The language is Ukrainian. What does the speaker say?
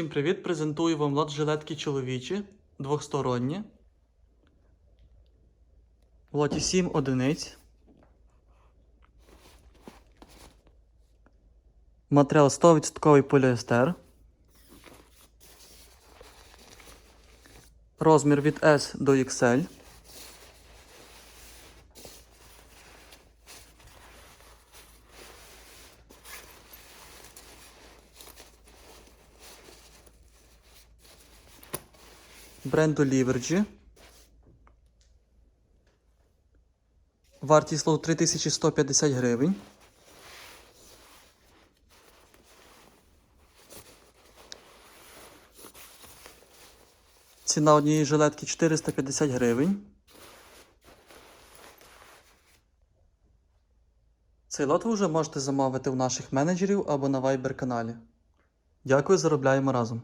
Всім привіт! Презентую вам лад жилетки чоловічі двохсторонні. В лоті 7 одиниць. Матеріал 100% поліестер. Розмір від S до XL. Бренду Livergy. Вартість лоту 3150 гривень. Ціна однієї жилетки 450 гривень. Цей лот ви вже можете замовити у наших менеджерів або на Viber каналі. Дякую, заробляємо разом.